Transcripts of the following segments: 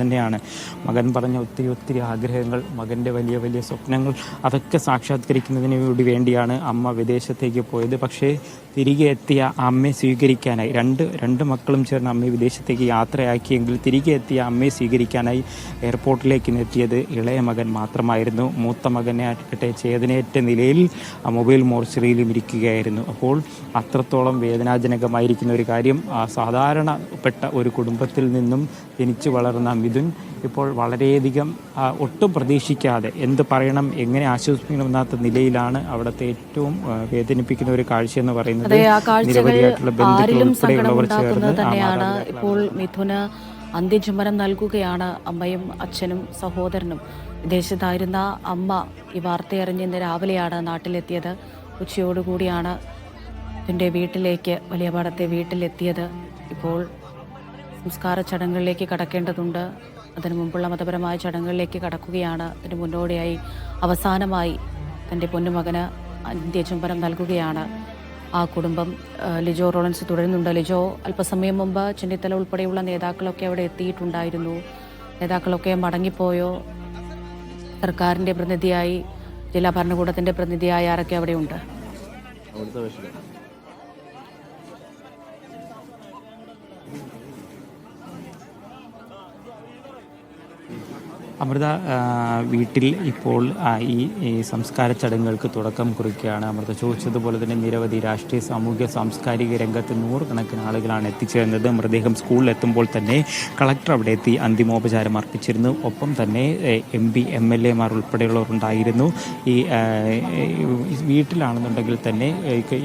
തന്നെയാണ്. മകൻ പറഞ്ഞ ഒത്തിരി ഒത്തിരി ആഗ്രഹങ്ങൾ മകന്റെ വലിയ വലിയ സ്വപ്നങ്ങൾ അതൊക്കെ സാക്ഷാത്കരിക്കുന്നതിന് വേണ്ടി വേണ്ടിയാണ് അമ്മ വിദേശത്തേക്ക് പോയത്. പക്ഷേ തിരികെ എത്തിയ അമ്മയെ സ്വീകരിക്കാനായി രണ്ട് രണ്ട് മക്കളും ചേർന്ന് അമ്മയെ വിദേശത്തേക്ക് യാത്രയാക്കിയെങ്കിൽ തിരികെ എത്തിയ അമ്മയെ സ്വീകരിക്കാനായി എയർപോർട്ടിലേക്ക് എത്തിയത് ഇളയ മകൻ മാത്രമായിരുന്നു. മൂത്ത മകനെ ആട്ടെ ചേതനയേറ്റ നിലയിൽ മൊബൈൽ മോർച്ചറിയിലും ഇരിക്കുകയായിരുന്നു. അപ്പോൾ അത്രത്തോളം വേദനാജനകമായിരിക്കുന്ന ഒരു കാര്യം സാധാരണപ്പെട്ട ഒരു കുടുംബത്തിൽ നിന്നും ജനിച്ചു വളർന്ന മിഥുൻ ഇപ്പോൾ വളരെയധികം ഒട്ടും പ്രതീക്ഷിക്കാതെ എന്ത് പറയണം എങ്ങനെ ആശ്വസിപ്പിക്കണമെന്നാത്ത നിലയിലാണ് അവിടുത്തെ ഏറ്റവും വേദനിപ്പിക്കുന്ന ഒരു കാഴ്ച എന്ന് പറയുന്നത് നിരവധിയായിട്ടുള്ള ബന്ധുക്കൾ ഉൾപ്പെടെയുള്ളവർ ചേർന്ന് തന്നെയാണ്. ഇപ്പോൾ മിഥുന് അന്ത്യചുമരം നൽകുകയാണ് അമ്മയും അച്ഛനും സഹോദരനും. വിദേശത്തായിരുന്ന അമ്മ ഈ വാർത്തയറിഞ്ഞ് ഇന്ന് രാവിലെയാണ് നാട്ടിലെത്തിയത്. ഉച്ചയോടുകൂടിയാണ് ഇതിന്റെ വീട്ടിലേക്ക് വലിയ പാടത്തെ വീട്ടിലെത്തിയത്. ഇപ്പോൾ സംസ്കാര ചടങ്ങുകളിലേക്ക് കടക്കേണ്ടതുണ്ട്. അതിനു മുമ്പുള്ള മതപരമായ ചടങ്ങുകളിലേക്ക് കടക്കുകയാണ്. അതിന് മുന്നോടിയായി അവസാനമായി തന്റെ പൊന്നുമകന് അന്ത്യചുംബനം നൽകുകയാണ്. ആ കുടുംബം ലിജോ റോളൻസ് തുടരുന്നുണ്ട്. ലിജോ അല്പസമയം മുമ്പ് ചെന്നിത്തല ഉൾപ്പെടെയുള്ള നേതാക്കളൊക്കെ അവിടെ എത്തിയിട്ടുണ്ടായിരുന്നു. നേതാക്കളൊക്കെ മടങ്ങിപ്പോയോ? സർക്കാരിന്റെ പ്രതിനിധിയായി ജില്ലാ ഭരണകൂടത്തിന്റെ പ്രതിനിധിയായി ആരൊക്കെ അവിടെയുണ്ട്? അമൃത വീട്ടിൽ ഇപ്പോൾ ഈ സംസ്കാര ചടങ്ങുകൾക്ക് തുടക്കം കുറിക്കുകയാണ്. അമൃത ചോദിച്ചതുപോലെ തന്നെ നിരവധി രാഷ്ട്രീയ സാമൂഹ്യ സാംസ്കാരിക രംഗത്ത് നൂറുകണക്കിന് ആളുകളാണ് എത്തിച്ചേർന്നത്. മൃതദേഹം സ്കൂളിൽ എത്തുമ്പോൾ തന്നെ കളക്ടർ അവിടെ എത്തി അന്തിമോപചാരം അർപ്പിച്ചിരുന്നു. ഒപ്പം തന്നെ എം പി എം എൽ എമാർ ഉൾപ്പെടെയുള്ളവർ ഉണ്ടായിരുന്നു. ഈ വീട്ടിലാണെന്നുണ്ടെങ്കിൽ തന്നെ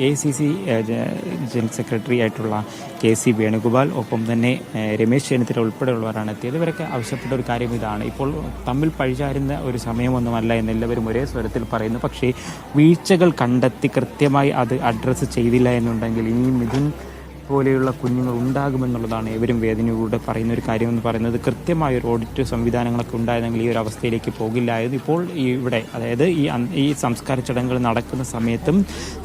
A C C general secretary ആയിട്ടുള്ള കെ സി വേണുഗോപാൽ ഒപ്പം തന്നെ രമേശ് ചെന്നിത്തല ഉൾപ്പെടെയുള്ളവരാണ് എത്തിയത്. ഇവരൊക്കെ ആവശ്യപ്പെട്ട ഒരു കാര്യം ഇതാണ്. ഇപ്പോൾ തമ്മിൽ പഴിചാരുന്ന ഒരു സമയമൊന്നുമല്ല എന്നെല്ലാവരും ഒരേ സ്വരത്തിൽ പറയുന്നു. പക്ഷേ വീഴ്ചകൾ കണ്ടെത്തി കൃത്യമായി അത് അഡ്രസ്സ് ചെയ്തില്ല എന്നുണ്ടെങ്കിൽ ഇനിയും മിഥുൻ പോലെയുള്ള കുഞ്ഞുങ്ങൾ ഉണ്ടാകുമെന്നുള്ളതാണ് ഏവരും വേദനയിലൂടെ പറയുന്ന ഒരു കാര്യം എന്ന് പറയുന്നത്. കൃത്യമായ ഒരു ഓഡിറ്റ് സംവിധാനങ്ങളൊക്കെ ഉണ്ടായിരുന്നെങ്കിൽ ഈ ഒരു അവസ്ഥയിലേക്ക് പോകില്ലായത് ഇപ്പോൾ ഇവിടെ അതായത് ഈ ഈ സംസ്കാര ചടങ്ങുകൾ നടക്കുന്ന സമയത്തും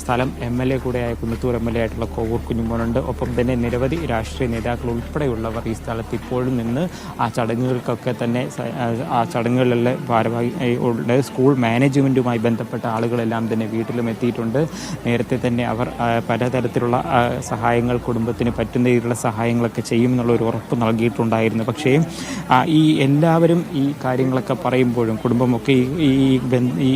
സ്ഥലം എം എൽ എ കൂടെയായ കുന്നത്തൂർ എം എൽ എ ആയിട്ടുള്ള കോവൂർ കുഞ്ഞുമോനുണ്ട്. ഒപ്പം തന്നെ നിരവധി രാഷ്ട്രീയ നേതാക്കൾ ഉൾപ്പെടെയുള്ളവർ ഈ സ്ഥലത്ത് ഇപ്പോഴും നിന്ന് ആ ചടങ്ങുകൾക്കൊക്കെ തന്നെ ആ ചടങ്ങുകളിലെ ഭാരവാഹി സ്കൂൾ മാനേജ്മെന്റുമായി ബന്ധപ്പെട്ട ആളുകളെല്ലാം തന്നെ വീട്ടിലും എത്തിയിട്ടുണ്ട്. നേരത്തെ തന്നെ അവർ പലതരത്തിലുള്ള സഹായങ്ങൾ കുടുംബത്തിന് പറ്റുന്ന രീതിയിലുള്ള സഹായങ്ങളൊക്കെ ചെയ്യും എന്നുള്ള ഒരു ഉറപ്പ് നൽകിയിട്ടുണ്ടായിരുന്നു. പക്ഷേ ഈ എല്ലാവരും ഈ കാര്യങ്ങളൊക്കെ പറയുമ്പോഴും കുടുംബമൊക്കെ ഈ ഈ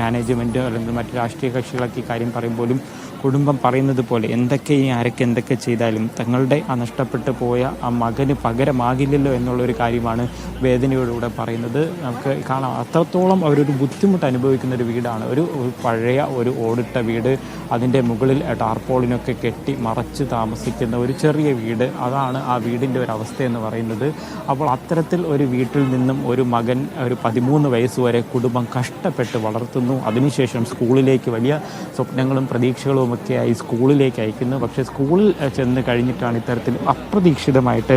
മാനേജ്മെന്റ് അല്ലെങ്കിൽ മറ്റ് രാഷ്ട്രീയ കക്ഷികളൊക്കെ ഈ കാര്യം പറയുമ്പോഴും കുടുംബം പറയുന്നത് പോലെ എന്തൊക്കെ ഈ ആരൊക്കെ എന്തൊക്കെ ചെയ്താലും തങ്ങളുടെ ആ നഷ്ടപ്പെട്ടു പോയ ആ മകന് പകരമാകില്ലല്ലോ എന്നുള്ളൊരു കാര്യമാണ് വേദനയോടുകൂടെ പറയുന്നത്. നമുക്ക് കാണാം. അത്രത്തോളം അവരൊരു ബുദ്ധിമുട്ട് അനുഭവിക്കുന്ന ഒരു വീടാണ്. ഒരു പഴയ ഒരു ഓടിട്ട വീട്. അതിന്റെ മുകളിൽ ടാർപോളിനൊക്കെ കെട്ടി മറച്ച് താമസിക്കുന്ന ഒരു ചെറിയ വീട്. അതാണ് ആ വീടിന്റെ ഒരു അവസ്ഥ എന്ന് പറയുന്നത്. അപ്പോൾ അത്തരത്തിൽ ഒരു വീട്ടിൽ നിന്നും ഒരു മകൻ ഒരു പതിമൂന്ന് വയസ്സ് വരെ കുടുംബം കഷ്ടപ്പെട്ട് വളർത്തുന്നു. അതിനുശേഷം സ്കൂളിലേക്ക് വലിയ സ്വപ്നങ്ങളും പ്രതീക്ഷകളും ഒക്കെയായി സ്കൂളിലേക്ക് അയക്കുന്നു. പക്ഷേ സ്കൂളിൽ ചെന്ന് കഴിഞ്ഞിട്ടാണ് ഇത്തരത്തിൽ അപ്രതീക്ഷിതമായിട്ട്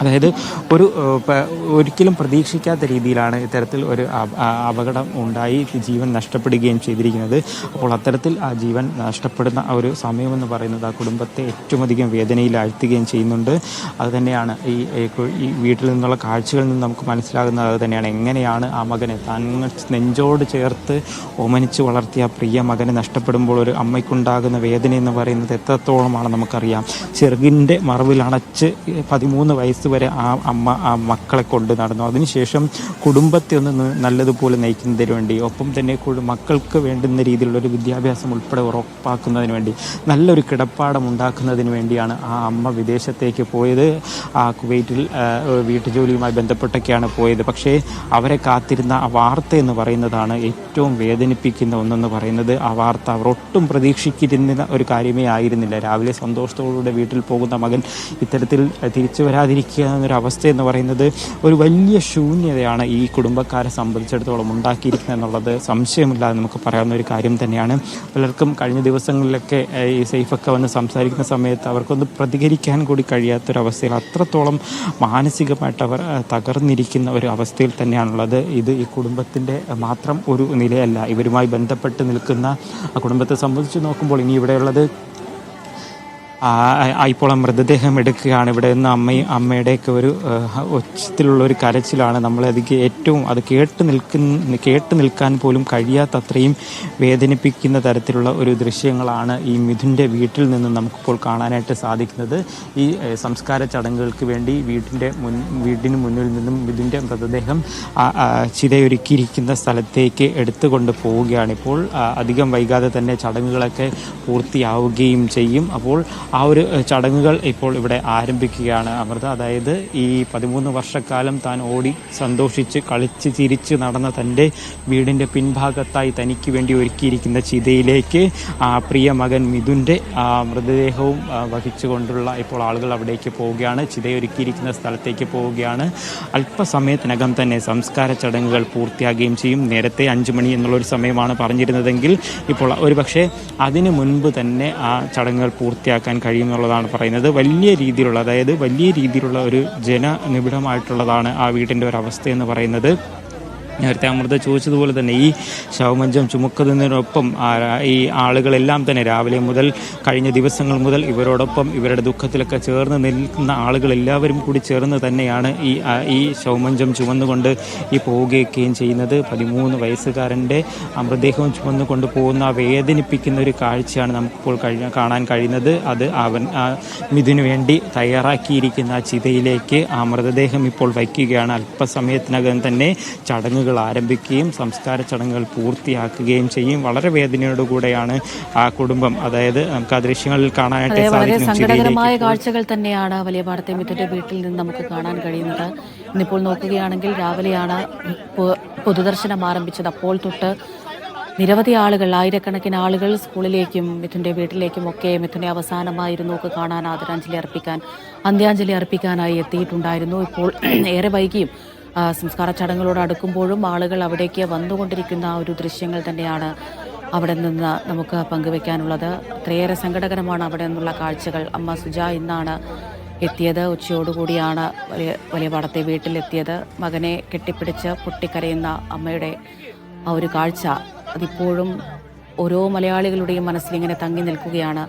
അതായത് ഒരു ഒരിക്കലും പ്രതീക്ഷിക്കാത്ത രീതിയിലാണ് ഇത്തരത്തിൽ ഒരു അപ- അപകടം ഉണ്ടായി ജീവൻ നഷ്ടപ്പെടുകയും ചെയ്തിരിക്കുന്നത്. അപ്പോൾ അത്തരത്തിൽ ആ ജീവൻ നഷ്ടപ്പെടുന്ന ഒരു സമയമെന്ന് പറയുന്നത് ആ കുടുംബത്തെ ഏറ്റവും അധികം വേദനയിലാഴ്ത്തുകയും ചെയ്യുന്നുണ്ട്. അത് തന്നെയാണ് ഈ ഈ വീട്ടിൽ നിന്നുള്ള കാഴ്ചകളിൽ നിന്ന് നമുക്ക് മനസ്സിലാകുന്നത് അത് തന്നെയാണ് എങ്ങനെയാണ് ആ മകനെ താൻ നെഞ്ചോട് ചേർത്ത് ഓമനിച്ച് വളർത്തിയ പ്രിയ മകനെ നഷ്ടപ്പെടുമ്പോൾ ഒരു അമ്മയ്ക്കുണ്ടാകുന്ന വേദന എന്ന് പറയുന്നത് എത്രത്തോളമാണ് നമുക്കറിയാം. ചെറുകിന്റെ മറവിൽ അണച്ച് പതിമൂന്ന് വയസ്സ് വരെ ആ അമ്മ ആ മക്കളെ കൊണ്ട് നടന്നു. അതിനുശേഷം കുടുംബത്തെ ഒന്ന് നല്ലതുപോലെ നയിക്കുന്നതിന് വേണ്ടി ഒപ്പം തന്നെ മക്കൾക്ക് വേണ്ടുന്ന രീതിയിലുള്ള ഒരു വിദ്യാഭ്യാസം ഉൾപ്പെടെ ഉറപ്പാക്കുന്നതിന് വേണ്ടി നല്ലൊരു കിടപ്പാടം ഉണ്ടാക്കുന്നതിന് വേണ്ടിയാണ് ആ അമ്മ വിദേശത്തേക്ക് പോയത്. ആ കുവൈറ്റിൽ വീട്ടുജോലിയുമായി ബന്ധപ്പെട്ടൊക്കെയാണ് പോയത്. പക്ഷേ അവരെ കാത്തിരുന്ന ആ വാർത്ത എന്ന് പറയുന്നതാണ് ഏറ്റവും വേദനിപ്പിക്കുന്ന ഒന്നെന്ന് പറയുന്നത്. ആ വാർത്ത അവർ ഒട്ടും പ്രതീക്ഷിച്ചിരുന്ന ഒരു കാര്യമേ ആയിരുന്നില്ല. രാവിലെ സന്തോഷത്തോടുകൂടെ വീട്ടിൽ പോകുന്ന മകൻ ഇത്തരത്തിൽ തിരിച്ചു വരാതിരിക്കുക എന്നൊരു അവസ്ഥ എന്ന് പറയുന്നത്. ഒരു വലിയ ശൂന്യതയാണ് ഈ കുടുംബക്കാരെ സംബന്ധിച്ചിടത്തോളം ഉണ്ടാക്കിയിരിക്കുന്നത് എന്നുള്ളത് സംശയമില്ലാതെ നമുക്ക് പറയാവുന്ന ഒരു കാര്യം തന്നെയാണ്. പലർക്കും കഴിഞ്ഞ ദിവസങ്ങളിലൊക്കെ ഈ സേഫൊക്കെ വന്ന് സംസാരിക്കുന്ന സമയത്ത് അവർക്കൊന്ന് പ്രതികരിക്കാൻ കൂടി കഴിയാത്തൊരവസ്ഥയിൽ അത്രത്തോളം മാനസികമായിട്ട് അവർ തകർന്നിരിക്കുന്ന ഒരു അവസ്ഥയിൽ തന്നെയാണുള്ളത്. ഇത് ഈ കുടുംബത്തിന്റെ മാത്രം ഒരു നിലയല്ല. ഇവരുമായി ബന്ധപ്പെട്ട് നിൽക്കുന്ന കുടുംബത്തെ സംബന്ധിച്ച് നോക്കുമ്പോൾ ഇനി ഇവിടെയുള്ളത് ഇപ്പോൾ മൃതദേഹം എടുക്കുകയാണ്. ഇവിടെ നിന്ന് അമ്മയും അമ്മയുടെയൊക്കെ ഒരു ഉച്ചത്തിലുള്ള ഒരു കരച്ചിലാണ് നമ്മളതിക്ക് ഏറ്റവും അത് കേട്ട് നിൽക്കുന്ന കേട്ട് നിൽക്കാൻ പോലും കഴിയാത്തത്രയും വേദനിപ്പിക്കുന്ന തരത്തിലുള്ള ഒരു ദൃശ്യങ്ങളാണ് ഈ മിഥുന്റെ വീട്ടിൽ നിന്ന് നമുക്കിപ്പോൾ കാണാനായിട്ട് സാധിക്കുന്നത്. ഈ സംസ്കാര ചടങ്ങുകൾക്ക് വേണ്ടി വീട്ടിന്റെ മുൻ വീടിന് മുന്നിൽ നിന്നും മിഥുന്റെ മൃതദേഹം ചിതയൊരുക്കിയിരിക്കുന്ന സ്ഥലത്തേക്ക് എടുത്തുകൊണ്ട് പോവുകയാണ് ഇപ്പോൾ അധികം വൈകാതെ തന്നെ ചടങ്ങുകളൊക്കെ പൂർത്തിയാവുകയും ചെയ്യും. അപ്പോൾ ആ ഒരു ചടങ്ങുകൾ ഇപ്പോൾ ഇവിടെ ആരംഭിക്കുകയാണ് അമൃത. അതായത് ഈ പതിമൂന്ന് വർഷക്കാലം താൻ ഓടി സന്തോഷിച്ച് കളിച്ച് ചിരിച്ച് നടന്ന തന്റെ വീടിന്റെ പിൻഭാഗത്തായി തനിക്ക് വേണ്ടി ഒരുക്കിയിരിക്കുന്ന ചിതയിലേക്ക് ആ പ്രിയ മകൻ മിഥുന്റെ മൃതദേഹവും വഹിച്ചുകൊണ്ടുള്ള ഇപ്പോൾ ആളുകൾ അവിടേക്ക് പോവുകയാണ്. ചിതയൊരുക്കിയിരിക്കുന്ന സ്ഥലത്തേക്ക് പോവുകയാണ്. അല്പസമയത്തിനകം തന്നെ സംസ്കാര ചടങ്ങുകൾ പൂർത്തിയാകുകയും ചെയ്യും. നേരത്തെ അഞ്ചു മണി എന്നുള്ളൊരു സമയമാണ് പറഞ്ഞിരുന്നതെങ്കിൽ ഇപ്പോൾ ഒരുപക്ഷെ അതിനു മുൻപ് തന്നെ ആ ചടങ്ങുകൾ പൂർത്തിയാക്കാൻ കഴിയുമെന്നുള്ളതാണ് പറയുന്നത്. വലിയ രീതിയിലുള്ള അതായത് വലിയ രീതിയിലുള്ള ഒരു ജനനിബിഡമായിട്ടുള്ളതാണ് ആ വീടിന്റെ ഒരു അവസ്ഥ എന്ന് പറയുന്നത്. നേരത്തെ അമൃത ചോദിച്ചതുപോലെ തന്നെ ഈ ശവമഞ്ചം ചുമക്കുന്നതിനൊപ്പം ഈ ആളുകളെല്ലാം തന്നെ രാവിലെ മുതൽ കഴിഞ്ഞ ദിവസങ്ങൾ മുതൽ ഇവരോടൊപ്പം ഇവരുടെ ദുഃഖത്തിലൊക്കെ ചേർന്ന് നിൽക്കുന്ന ആളുകളെല്ലാവരും കൂടി ചേർന്ന് തന്നെയാണ് ഈ ഈ ശവമഞ്ചം ചുമന്നുകൊണ്ട് ഈ പോവുകയൊക്കെയും ചെയ്യുന്നത്. പതിമൂന്ന് വയസ്സുകാരന്റെ മൃതദേഹവും ചുമന്നുകൊണ്ട് പോകുന്ന ആ വേദനിപ്പിക്കുന്ന ഒരു കാഴ്ചയാണ് നമുക്കിപ്പോൾ കഴിഞ്ഞ കാണാൻ കഴിയുന്നത്. അത് അവൻ ഇതിനു വേണ്ടി തയ്യാറാക്കിയിരിക്കുന്ന ആ ചിതയിലേക്ക് ആ മൃതദേഹം ഇപ്പോൾ വയ്ക്കുകയാണ്. അല്പസമയത്തിനകം തന്നെ ചടങ്ങുകൾ ആരംഭിക്കുകയും സംസ്കാര ചടങ്ങുകൾ പൂർത്തിയാക്കുകയും ചെയ്യും. വളരെ വേദനയോടുകൂടെയാണ് ആ കുടുംബം അതായത് നമുക്ക് ആ ദൃശ്യങ്ങളിൽ കാണാനായിട്ട് സാധിക്കും കാഴ്ചകൾ തന്നെയാണ് വലിയ പാടത്തെ വീട്ടിൽ നിന്ന് നമുക്ക് കാണാൻ കഴിയുന്നത്. ഇന്നിപ്പോൾ നോക്കുകയാണെങ്കിൽ രാവിലെയാണ് പൊതുദർശനം ആരംഭിച്ചത്. അപ്പോൾ തൊട്ട് നിരവധി ആളുകൾ ആയിരക്കണക്കിന് ആളുകൾ സ്കൂളിലേക്കും മിഥുന്റെ വീട്ടിലേക്കും ഒക്കെ മിഥുനെ അവസാനമായിരുന്നു ഒക്കെ കാണാൻ ആദരാഞ്ജലി അർപ്പിക്കാൻ അന്ത്യാഞ്ജലി അർപ്പിക്കാനായി എത്തിയിട്ടുണ്ടായിരുന്നു. ഇപ്പോൾ ഏറെ വൈകിയും സംസ്കാര ചടങ്ങുകളോട് അടുക്കുമ്പോഴും ആളുകൾ അവിടേക്ക് വന്നുകൊണ്ടിരിക്കുന്ന ആ ഒരു ദൃശ്യങ്ങൾ തന്നെയാണ് അവിടെ നിന്ന് നമുക്ക് പങ്കുവെക്കാനുള്ളത്. അത്രയേറെ സങ്കടകരമാണ് അവിടെ നിന്നുള്ള കാഴ്ചകൾ. അമ്മ സുജ ഇന്നാണ് എത്തിയത്. ഉച്ചയോടുകൂടിയാണ് വലിയ വലിയ പാടത്തെ വീട്ടിലെത്തിയത്. മകനെ കെട്ടിപ്പിടിച്ച് പൊട്ടിക്കരയുന്ന അമ്മയുടെ ആ ഒരു കാഴ്ച അതിപ്പോഴും ഓരോ മലയാളികളുടെയും മനസ്സിലിങ്ങനെ തങ്ങി നിൽക്കുകയാണ്.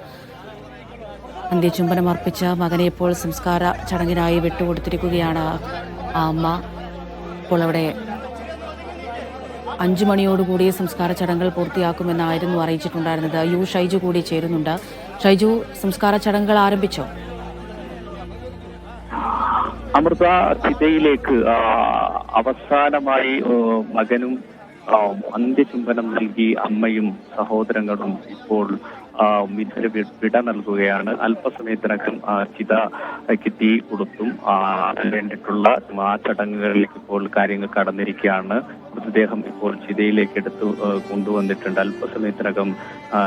അന്ത്യചുംബനം അർപ്പിച്ച മകനെ ഇപ്പോൾ സംസ്കാര ചടങ്ങിനായി വിട്ടുകൊടുത്തിരിക്കുകയാണ് ആ അമ്മ. ഇപ്പോൾ അവിടെ അഞ്ചു മണിയോടുകൂടി സംസ്കാര ചടങ്ങുകൾ പൂർത്തിയാക്കുമെന്നായിരുന്നു അറിയിച്ചിട്ടുണ്ടായിരുന്നത്. യു ഷൈജു കൂടി ചേരുന്നുണ്ട്. ഷൈജു സംസ്കാര ചടങ്ങുകൾ ആരംഭിച്ചോ? അമൃത ചിതയിലേക്ക് അവസാനമായി മകനും അന്ത്യചുംബനം നൽകി അമ്മയും സഹോദരങ്ങളും ഇപ്പോൾ വി- വിട നൽകുകയാണ്. അല്പസമയത്തിനകം ആ, ചിതയ്ക്ക് തീ കൊടുത്തും വേണ്ടിയിട്ടുള്ള ആ ചടങ്ങുകളിലേക്ക് ഇപ്പോൾ കാര്യങ്ങൾ കടന്നിരിക്കുകയാണ്. മൃതദേഹം ഇപ്പോൾ ചിതയിലേക്ക് എടുത്തു കൊണ്ടുവന്നിട്ടുണ്ട്. അല്പസമയത്തിനകം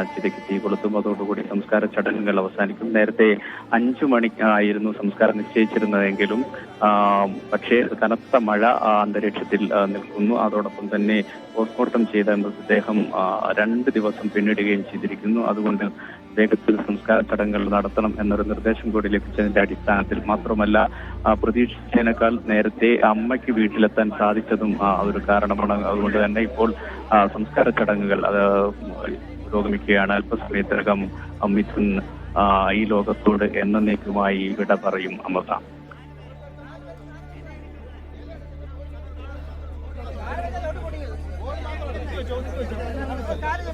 ചിതയ്ക്ക് തീ കൊളുത്തും. അതോടുകൂടി സംസ്കാര ചടങ്ങുകൾ അവസാനിക്കും. നേരത്തെ അഞ്ചു മണി ആയിരുന്നു സംസ്കാരം നിശ്ചയിച്ചിരുന്നതെങ്കിലും പക്ഷേ കനത്ത മഴ അന്തരീക്ഷത്തിൽ നിൽക്കുന്നു. അതോടൊപ്പം തന്നെ പോസ്റ്റ്മോർട്ടം ചെയ്ത മൃതദേഹം രണ്ട് ദിവസം പിന്നിടുകയും ചെയ്തിരിക്കുന്നു. അതുകൊണ്ട് വേഗത്തിൽ സംസ്കാര ചടങ്ങുകൾ നടത്തണം എന്നൊരു നിർദ്ദേശം കൂടി ലഭിച്ചതിന്റെ അടിസ്ഥാനത്തിൽ മാത്രമല്ല പ്രതീക്ഷിച്ചതിനേക്കാൾ നേരത്തെ അമ്മയ്ക്ക് വീട്ടിലെത്താൻ സാധിച്ചതും ഒരു കാരണമാണ്. അതുകൊണ്ട് തന്നെ ഇപ്പോൾ സംസ്കാര ചടങ്ങുകൾ അത് പുരോഗമിക്കുകയാണ്. അല്പസമയത്തിനകം മിഥുൻ ഈ ലോകത്തോട് എന്നേക്കുമായി വിട പറയും അമൃത.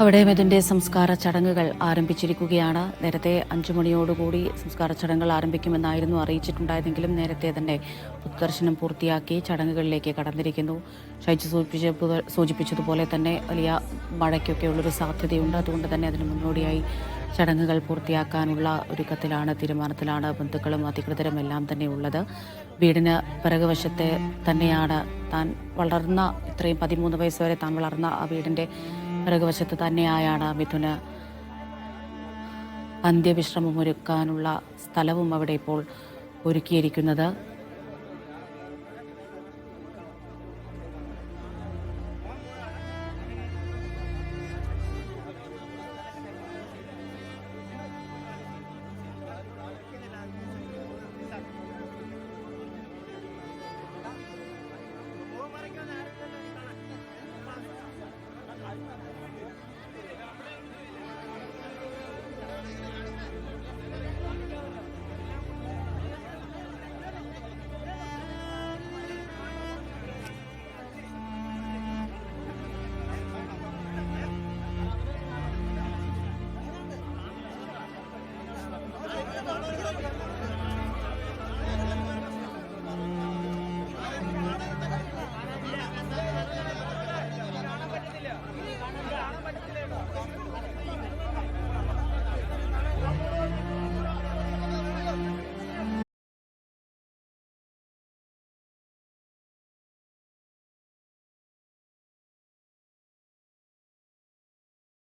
അവിടെ മിഥുന്റെ സംസ്കാര ചടങ്ങുകൾ ആരംഭിച്ചിരിക്കുകയാണ്. നേരത്തെ അഞ്ചു മണിയോടുകൂടി സംസ്കാര ചടങ്ങുകൾ ആരംഭിക്കുമെന്നായിരുന്നു അറിയിച്ചിട്ടുണ്ടായിരുന്നെങ്കിലും നേരത്തെ തന്നെ പൊതുദർശനം പൂർത്തിയാക്കി ചടങ്ങുകളിലേക്ക് കടന്നിരിക്കുന്നു. ഷൈജു സൂചിപ്പിച്ച സൂചിപ്പിച്ചതുപോലെ തന്നെ വലിയ മഴയ്ക്കൊക്കെ ഉള്ളൊരു സാധ്യതയുണ്ട്. അതുകൊണ്ട് തന്നെ അതിന് മുന്നോടിയായി ചടങ്ങുകൾ പൂർത്തിയാക്കാനുള്ള ഒരുക്കത്തിലാണ് തീരുമാനത്തിലാണ് ബന്ധുക്കളും അധികൃതരും എല്ലാം തന്നെ ഉള്ളത്. വീടിന് പിറകുവശത്തെ തന്നെയാണ് താൻ വളർന്ന ഇത്രയും പതിമൂന്ന് വയസ്സ് വരെ താൻ വളർന്ന ആ വീടിന്റെ പിറകുവശത്ത് തന്നെയായാണ് മിഥുന് അന്ത്യവിശ്രമം ഒരുക്കാനുള്ള സ്ഥലവും അവിടെ ഇപ്പോൾ ഒരുക്കിയിരിക്കുന്നത്.